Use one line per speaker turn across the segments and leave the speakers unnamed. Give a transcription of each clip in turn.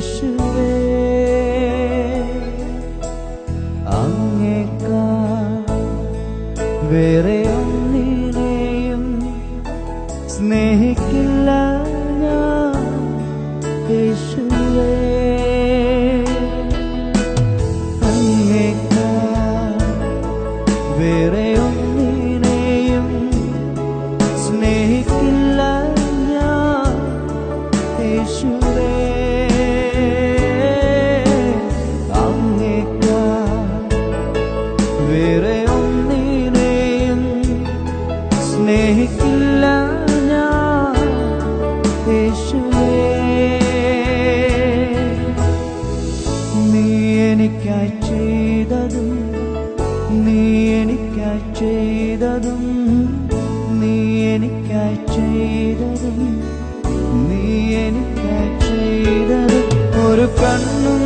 是泪。എനിക്കായി നീ എനിക്കായി ചെയ്തതും. ഒരു കണ്ണും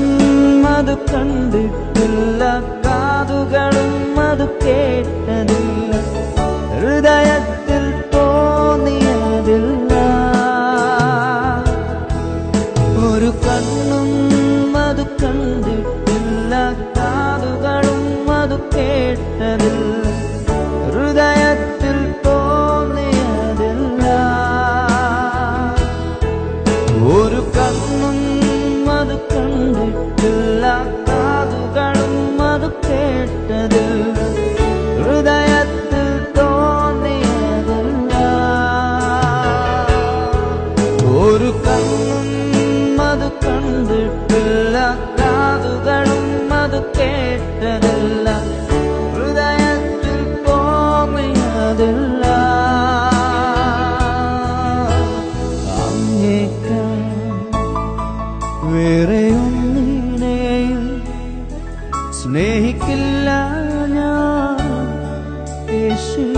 അത് കണ്ടിട്ടില്ല. കാതുകളും അത് കേട്ടതില്ല. ഹൃദയത്തിൽ തോന്നിയതില്ല. ഒരു കണ്ണും അത് കണ്ടിട്ടില്ല. കാതുകളും അത് കേട്ടതില്ല. അത് കണ്ടിട്ടില്ല കാതുകളും അത് കേട്ടത് ഹൃദയത്തിൽ തോന്നിയതും ഒരു കണ്ണും അത് കണ്ടിട്ടില്ല കാതുകളും അത് കേട്ടതല്ല 是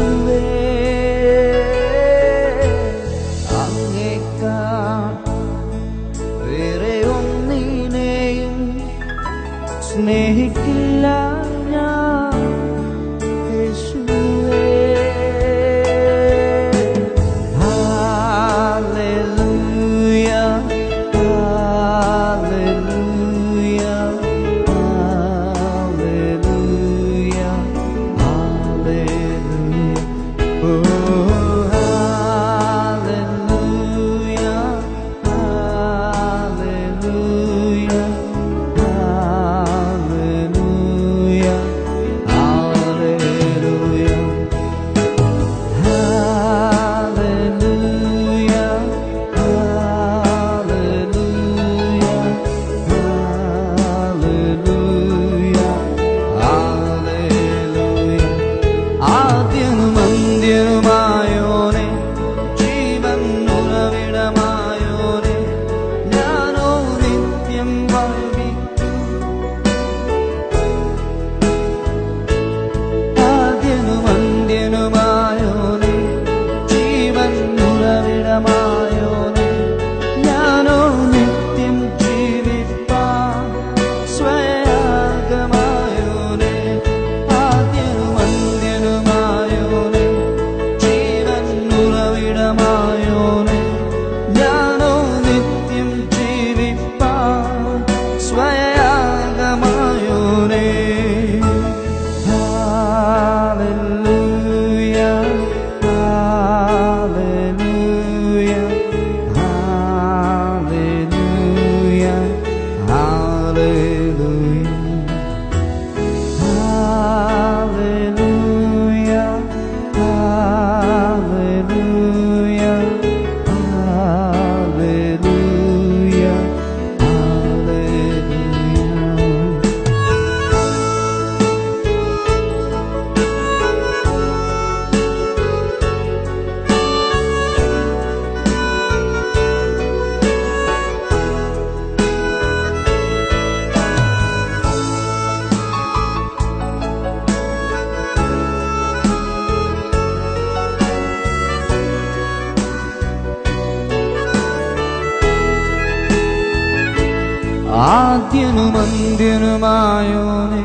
ആദ്യനും അന്ത്യനുമായോനെ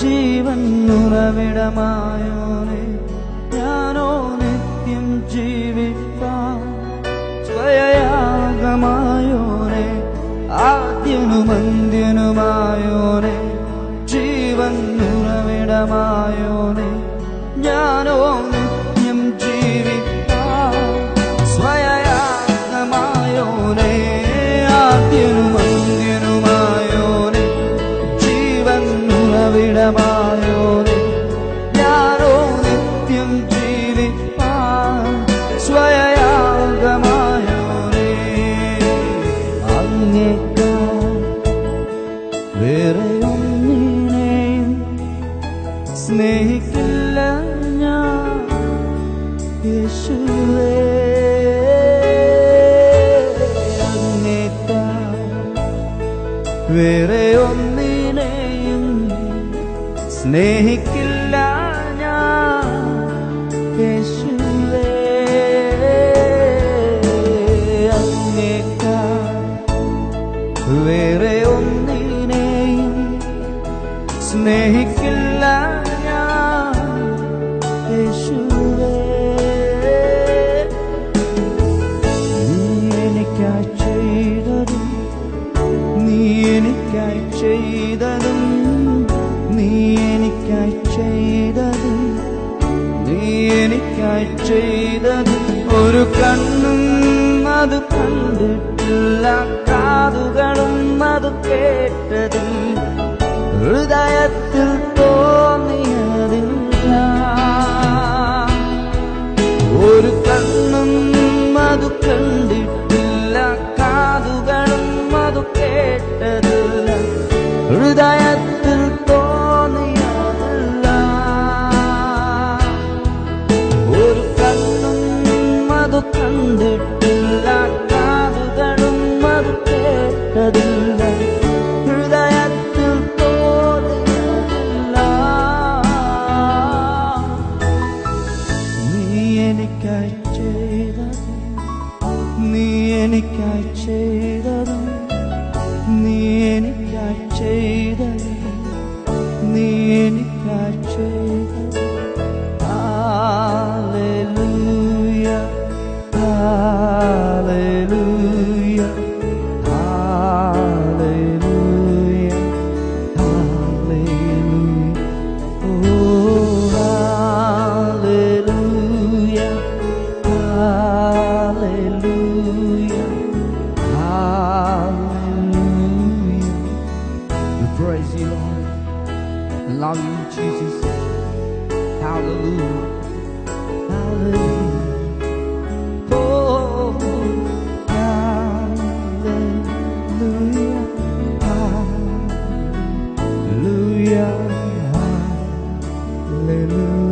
ജീവൻ ഉറവിടമായോനെ ഞാനോ നിത്യം ജീവിപ്പാൻ സ്വയയാഗമായോനെ ആദ്യനും അന്ത്യനുമായോനെ ജീവൻ ഉറവിടമാ വേറെ ഒന്നിനെയും സ്നേഹിക്കില്ല ഞാൻ. വേറെ ഒന്നിനെയും സ്നേഹിക്കില്ല എനിക്കായി ചെയ്തത് ഒരു കണ്ണും അത് കണ്ടിട്ടില്ല കാതുകളും അത് കേട്ടതും ഹൃദയത്തിൽ തോന്നിയതില്ല കണ്ടിട്ടില്ല കാതുകളും അത് കേട്ടതില്ല ഹൃദയത്തിൽ തോന്നിയതില്ല നീ എനിക്കായി ചെയ്തതും നീ എനിക്കായി ചെയ്തതും നീ എനിക്കായി ചെയ്തതും love you, Jesus. Hallelujah. Hallelujah. Oh, hallelujah. Hallelujah. Hallelujah.